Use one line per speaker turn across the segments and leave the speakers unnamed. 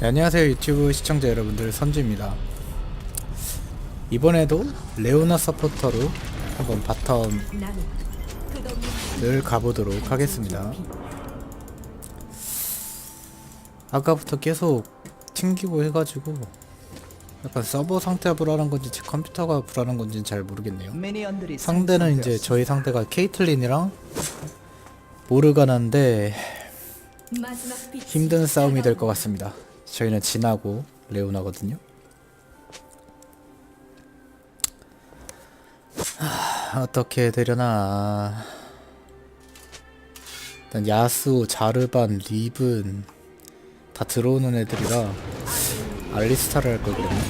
네, 안녕하세요 유튜브 시청자 여러분들. 선주입니다. 이번에도 레오나 서포터로 한번 바텀을 가보도록 하겠습니다. 아까부터 계속 튕기고 해가지고 약간 서버 상태가 불안한 건지 제 컴퓨터가 불안한 건지는 잘 모르겠네요. 상대는 이제 저희 상대가 케이틀린이랑 모르가나인데 힘든 싸움이 될 것 같습니다. 저희는 진하고 레오나거든요. 하, 어떻게 되려나. 일단 야수, 자르반, 리븐 다 들어오는 애들이라 알리스타를 할 걸 그랬네.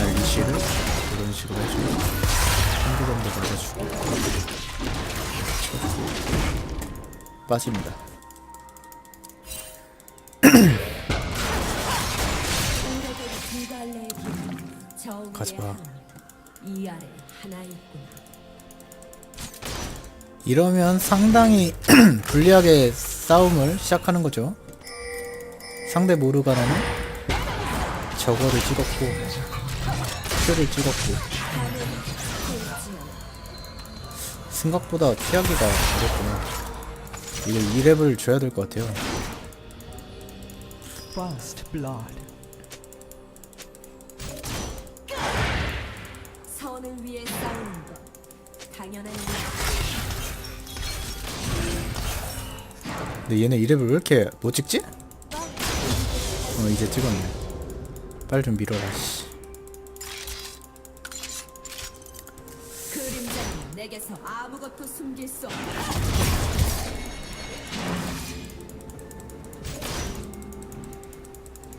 알리시를 이런 식으로 해주고 한두 정도 맞아주고 빠집니다. 가지 마.
이 아래 하나 있구나.
이러면 상당히 불리하게 싸움을 시작하는 거죠. 상대 모르가나는 저거를 찍었고 큐를 찍었고 생각보다 피하기가 어렵구나. 이거 2랩을 줘야 될 것 같아요.
선을 위해 싸우는 것 당연한 일.
근데 얘네 2랩을 왜 이렇게 못 찍지? 어 이제 찍었네. 빨리 좀 밀어라 씨.
그림자는 내게서 아무것도 숨길 수 없다.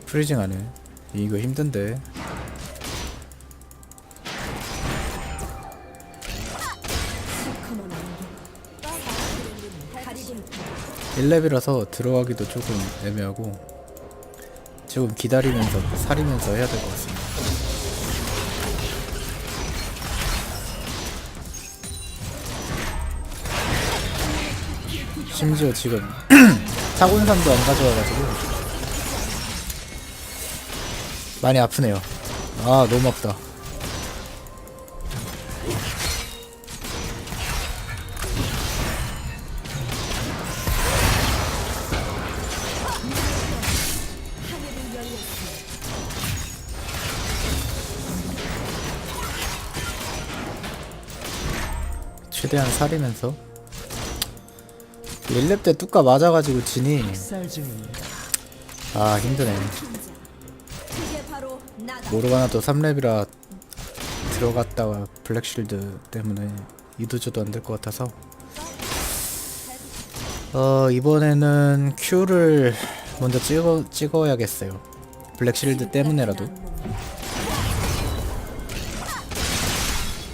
프리징 하네. 이거 힘든데. 1렙이라서 들어가기도 조금 애매하고 조금 기다리면서 사리면서 해야 될 것 같습니다. 심지어 지금 사곤산도 안 가져와가지고 많이 아프네요. 아 너무 아프다. 최대한 사리면서. 1렙 때 뚜까 맞아가지고
중입니다.
아 힘드네. 모르가나 또 3렙이라 들어갔다가 블랙쉴드 때문에 이도저도 안 될 것 같아서. 어 이번에는 Q를 먼저 찍어, 찍어야겠어요. 블랙쉴드 때문에라도.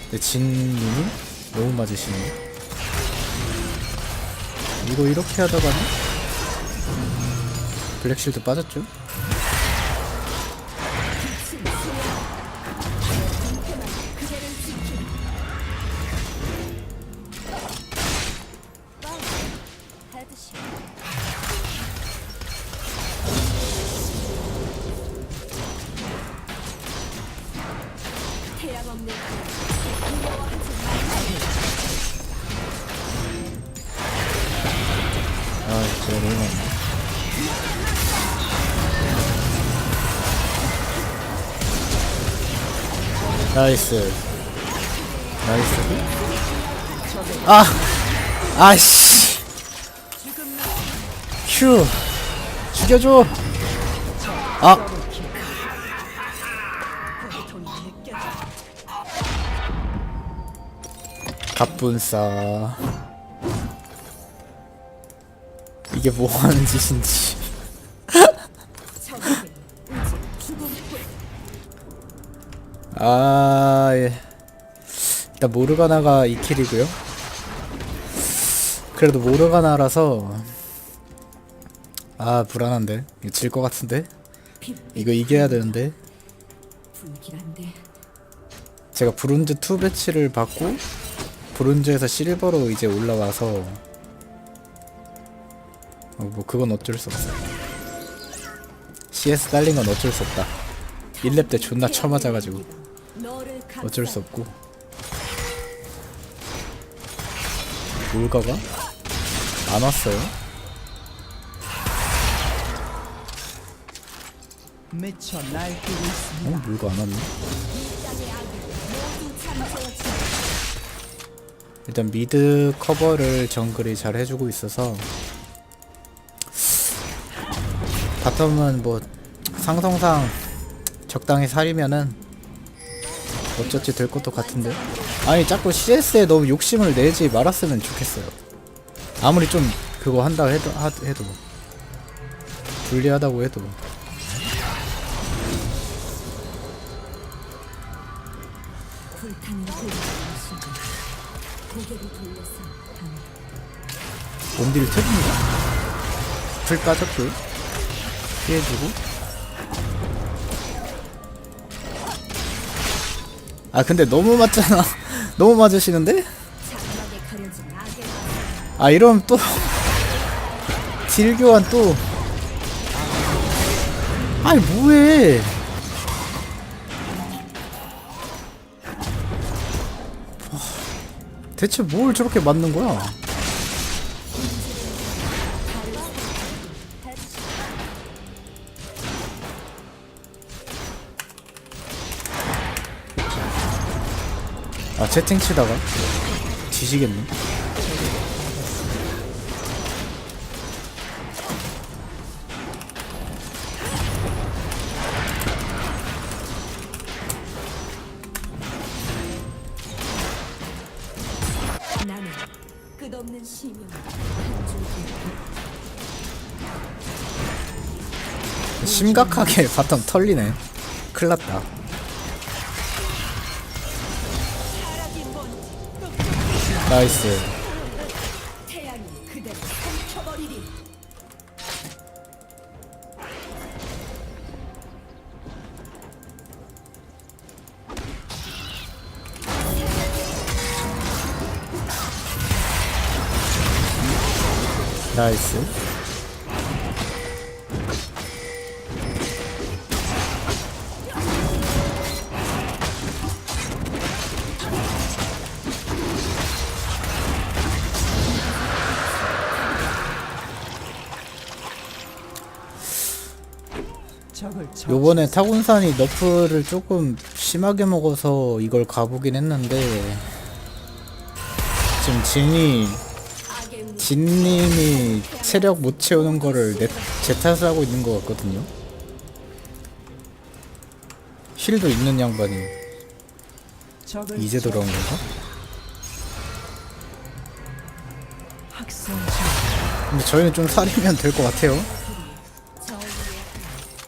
근데 진님이 너무 맞으시네 이거 이렇게 하다가는 블랙쉴드 빠졌죠? 나이스. 나이스. 아! 아씨. 큐 죽여줘. 아. 갑분싸. 이게 뭐 하는 짓인지 아 예. 일단 모르가나가 2킬이고요. 그래도 모르가나라서 아 불안한데. 이거 질 것 같은데? 이거 이겨야 되는데. 제가 브론즈 2 배치를 받고 브론즈에서 실버로 이제 올라와서 어, 뭐 그건 어쩔 수 없어요. CS 딸린 건 어쩔 수 없다. 1렙 때 존나 쳐맞아가지고 어쩔 수 없고. 물가가? 안 왔어요. 어? 물가 안 왔네? 일단 미드 커버를 정글이 잘 해주고 있어서 바텀은 뭐 상성상 적당히 살이면은 어쩌지 될 것도 같은데? 아니 자꾸 CS에 너무 욕심을 내지 말았으면 좋겠어요. 아무리 좀 그거 한다 해도 하, 해도. 불리하다고 해도. 원딜 탭입니다 풀 빠졌고 피해주고 아 근데 너무 맞잖아. 너무 맞으시는데? 아 이러면 또 딜교환 또. 아니 뭐해? 와, 대체 뭘 저렇게 맞는 거야 아 채팅 치다가? 지시겠네.
나는 끝없는 시명 한 줄기
심각하게 바텀 털리네. 큰일 났다 나이스. 나이스 요번에 타군산이 너프를 조금 심하게 먹어서 이걸 가보긴 했는데 지금 진이 진님이 체력 못 채우는 거를 내, 제 탓을 하고 있는 것 같거든요. 힐도 있는 양반이 이제 돌아온 건가? 근데 저희는 좀 살이면 될 것 같아요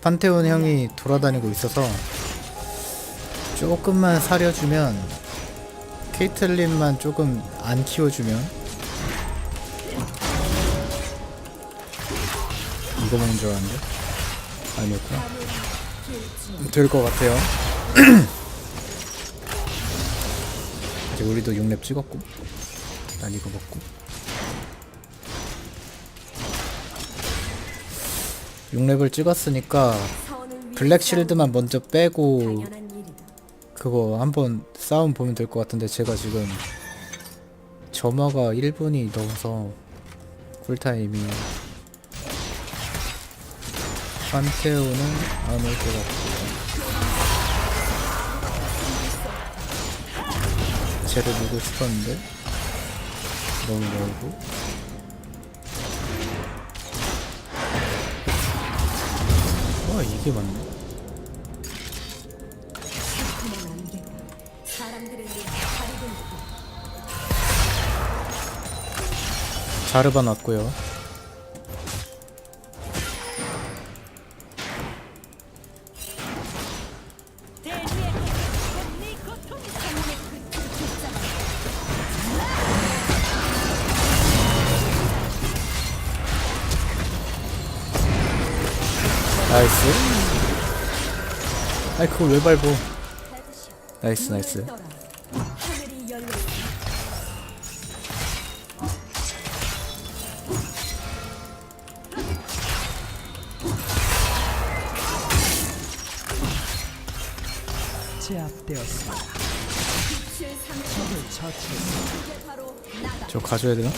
판테온 형이 돌아다니고 있어서 조금만 사려주면 케이틀린만 조금 안 키워주면. 이거 먹는 줄 알았는데? 아니었구나. 될 것 같아요. 이제 우리도 6렙 찍었고 난 이거 먹고 6렙을 찍었으니까 블랙 실드만 먼저 빼고 그거 한번 싸움 보면 될 것 같은데 제가 지금 점화가 1분이 넘어서 쿨타임이 판테오는 안 올 것 같고 쟤를 누고 싶었는데 너무 멀고 와 이게 맞네 자르반 왔고요. 그걸 왜 밟어 나이스 나이스
제압되었습니다.
저 가져야 되나?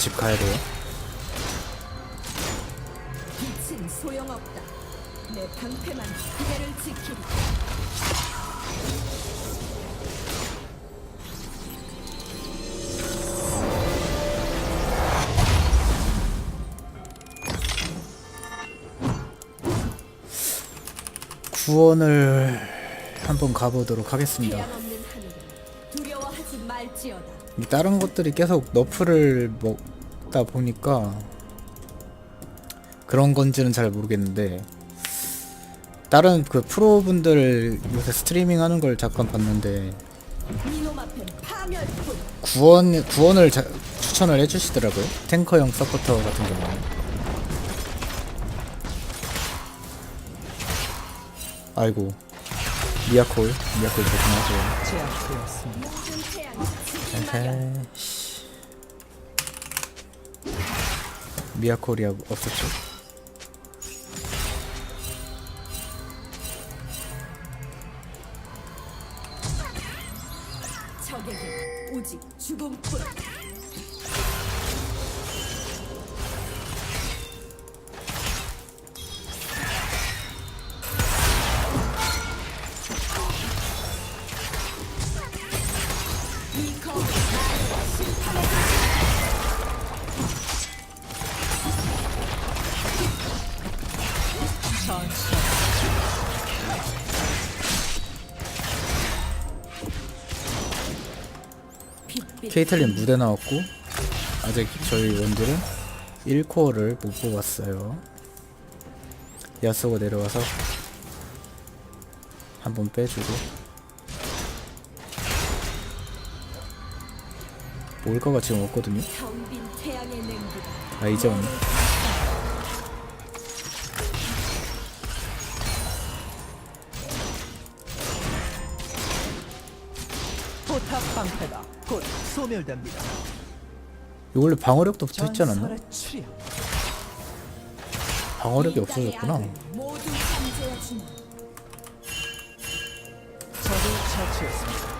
집 가야 돼요.
빛은 소용없다. 내 방패만 그대를 지키리.
구원을 한번 가보도록 하겠습니다.
두려워하지 말지어다.
이 다른 것들이 계속 너프를 먹다 보니까 그런 건지는 잘 모르겠는데 다른 그 프로분들 요새 스트리밍 하는 걸 잠깐 봤는데. 구원 구원을 자, 추천을 해주시더라고요. 탱커형 서포터 같은 경우는. 아이고. 미야콜 미야콜 조심하세요
제압되었습니다.
모든 태양이 지금 나려.
에헤이 씨. 미야콜이 없- 없었죠
적에게 오직 죽음뿐.
케이틀린 무대 나왔고 아직 저희 원딜은 1코어를 못 뽑았어요. 야스고 내려와서 한번 빼주고. 몰카가 지금 없거든요. 아 이제 왔네
소멸됩니다.
이거 원래 방어력도 붙어있지 않았나?
전설의
방어력이
이
없어졌구나.
적을 처치했습니다.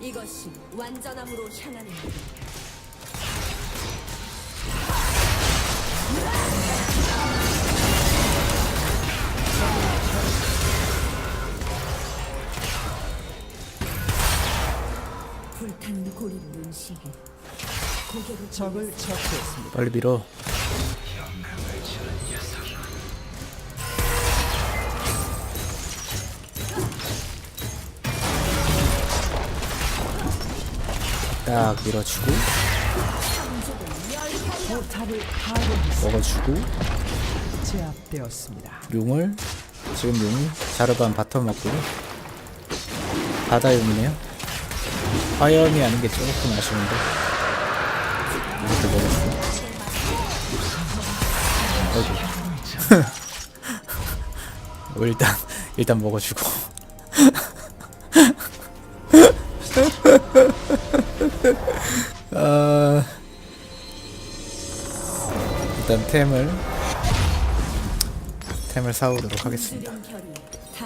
이것이 완전함으로 향하는 길. 고리를 고개를
적을 처치했습니다.
빨리 밀어 딱 밀어주고
포탑을 파괴했습니다.
먹어주고
제압되었습니다.
용을 지금 용이 자르반 바텀 맞고요 바다 용이네요 화염이 아닌 게 조금 아쉬운데. 이것도 먹었어. 어이구 어, 일단 일단 먹어주고. 아 일단 템을 템을 사오도록 하겠습니다.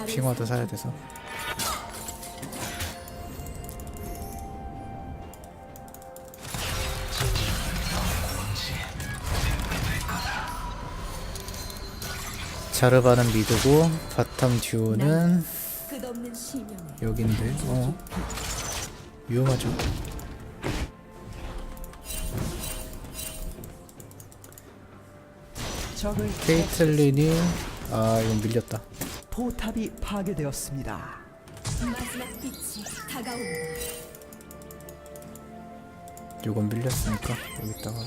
핑화도 사야 돼서 자르바는 미드고 바텀 듀오는 여긴데. 어? 위험하죠? 케이틀린이 아 이건 밀렸다.
포탑이 파괴되었습니다.
요건 밀렸으니까 여기다가.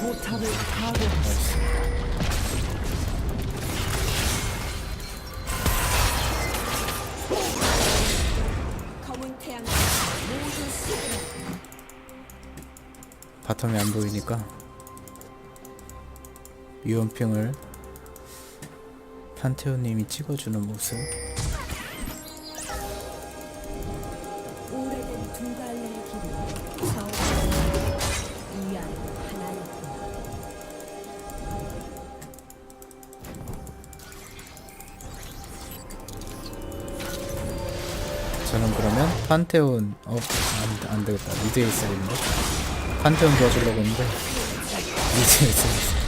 포탑을 파괴했습니다.
바텀이 안 보이니까 유언핑을 판테오님이 찍어주는 모습. 저는 그러면 판테온 어? 안, 안 되겠다 미드에 있어야겠는데 판테온 도와주려고 했는데. 미드에 있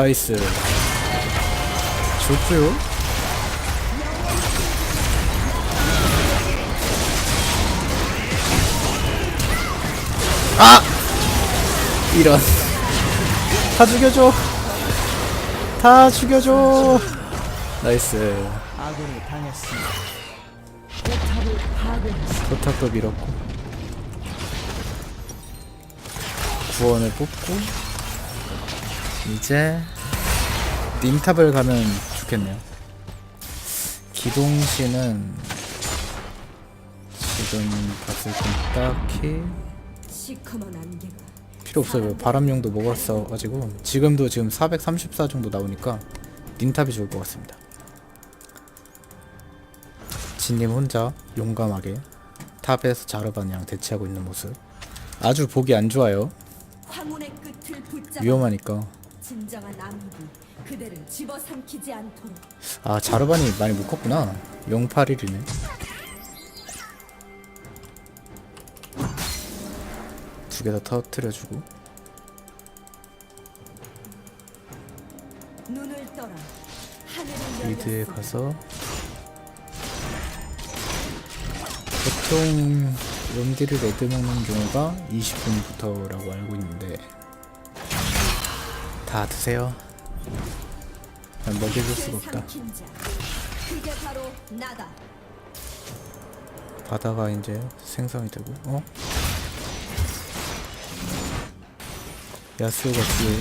나이스. 좋고요 아! 이런. 다 죽여줘. 다 죽여줘. 나이스.
아군이 당했습니다. 포탑을 파괴했습니다.
포탑도 밀었고. 구원을 뽑고 이제 림탑을 가면 좋겠네요. 기동시는 지금 봤을 땐 딱히 필요 없어요. 바람용도 먹었어가지고 지금도 지금 434 정도 나오니까 림탑이 좋을 것 같습니다. 진님 혼자 용감하게 탑에서 자르반이랑 대치하고 있는 모습. 아주 보기 안 좋아요. 위험하니까
진정한 암흑이 그대를 집어삼키지 않도록.
아 자르반이 많이 못 컸구나. 081이네. 두 개 다 터트려주고.
눈을 떠라. 하늘을
미드에
열렸으니
가서 보통 롬디를 레드 먹는 경우가 20분부터라고 알고 있는데 다 드세요. 난 먹여줄 수가 없다. 바다가 이제 생성이 되고 어? 야스오가 뒤에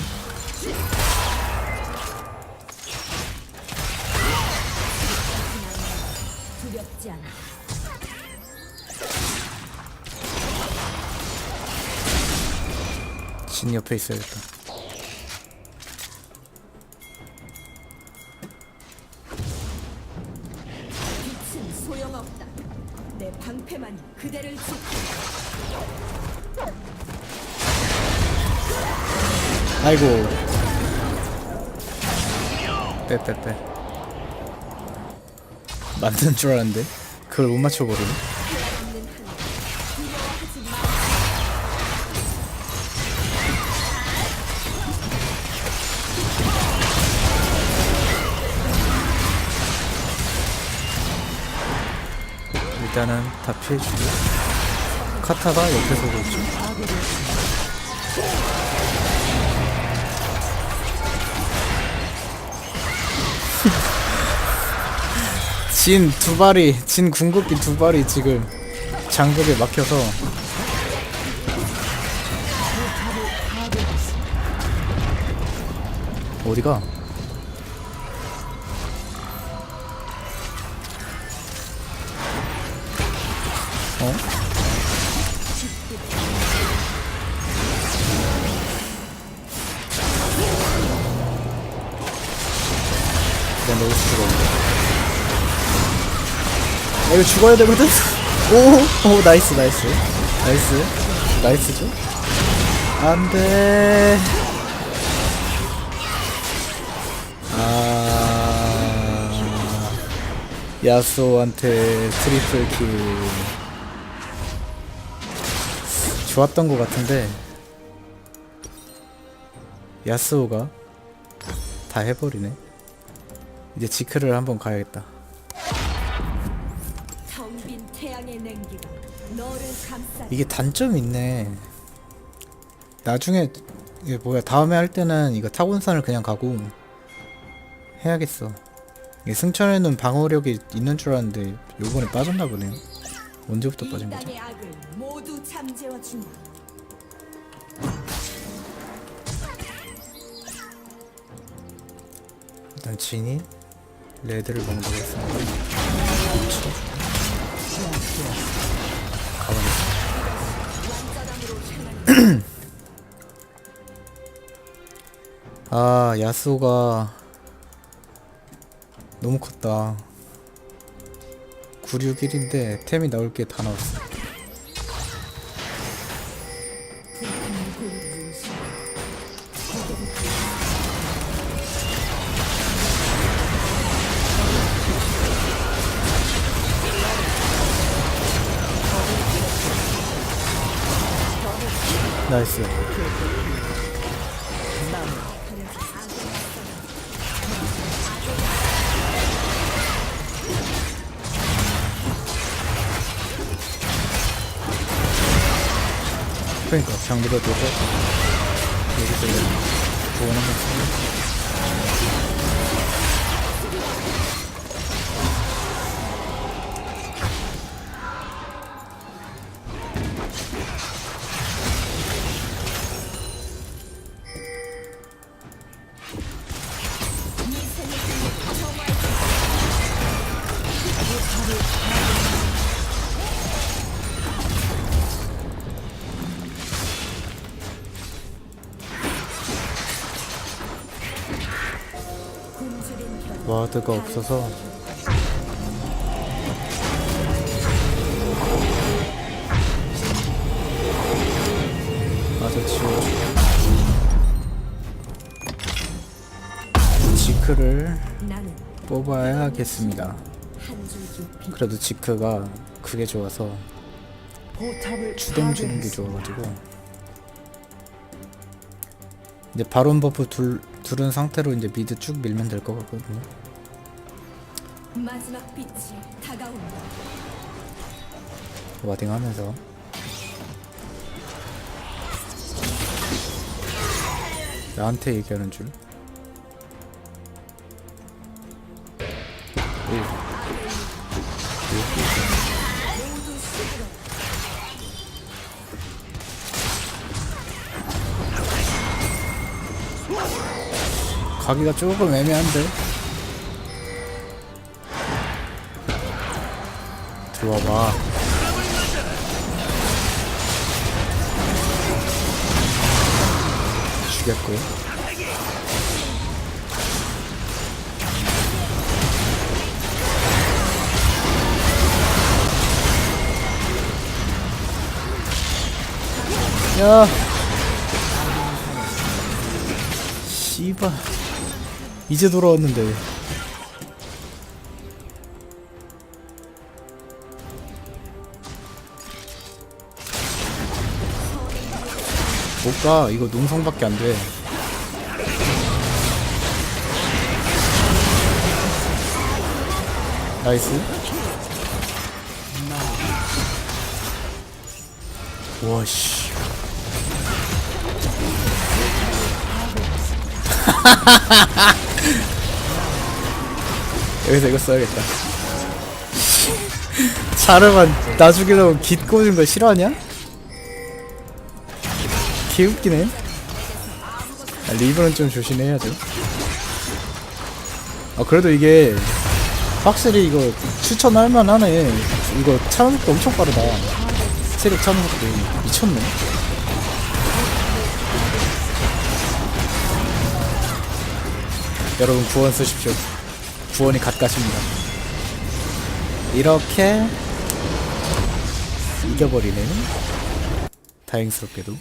진 옆에 있어야겠다 아이고. 빼빼빼 맞는 줄 알았는데? 그걸 못 맞춰버리네. 일단은 다 피해주고 카타가 옆에 서고 있죠 진 두 발이 진 궁극기 두 발이 지금 장벽에 막혀서 어디가? 어? 난 여기서 죽었는데 야, 이거 죽어야 되거든? 오, 오, 나이스, 나이스. 나이스. 나이스죠? 안 돼. 아. 야스오한테 트리플 킬. 좋았던 것 같은데. 야스오가 다 해버리네 이제 지크를 한번 가야겠다 이게 단점이 있네. 나중에 이게 뭐야 다음에 할 때는 이거 타곤산을 그냥 가고 해야겠어. 이게 승천에는 방어력이 있는 줄 알았는데 요번에 빠졌나 보네요. 언제부터
이
빠진 거죠? 일단 진이 레드를 먹도록 했습니다 아 야스오가 너무 컸다. 961인데 템이 나올 게 다 나왔어. 나이스 장비가 되고 여기서 이제 구원 한번 쓰고
굶
와드가 없어서 맞아 지워 지크를 뽑아야겠습니다. 그래도 지크가 그게 좋아서 추뎀 주는 게. 좋아가지고 이제 바론 버프 둘, 둘은 상태로 이제 미드 쭉 밀면 될 것 같거든요
마지막 빛이 다가온다.
와딩 하면서 나한테 얘기하는 줄 오. 가기가 조금 애매한데. 들어와봐. 죽였고요 야! 씨발 이제 돌아왔는데. 못가. 이거 농성밖에 안돼. 나이스. 와씨 여기서 이거 써야겠다. 자르만 나중에 나오면 깃 꽂은 거 싫어하냐? 개웃기네. 아, 리브는 좀 조심해야죠. 아 그래도 이게 확실히 이거 추천할 만하네. 이거 차는 속도 엄청 빠르다. 체력 차는 속도 미쳤네. 여러분 구원 쓰십시오 구원이 갓갓입니다. 이렇게 이겨버리네 다행스럽게도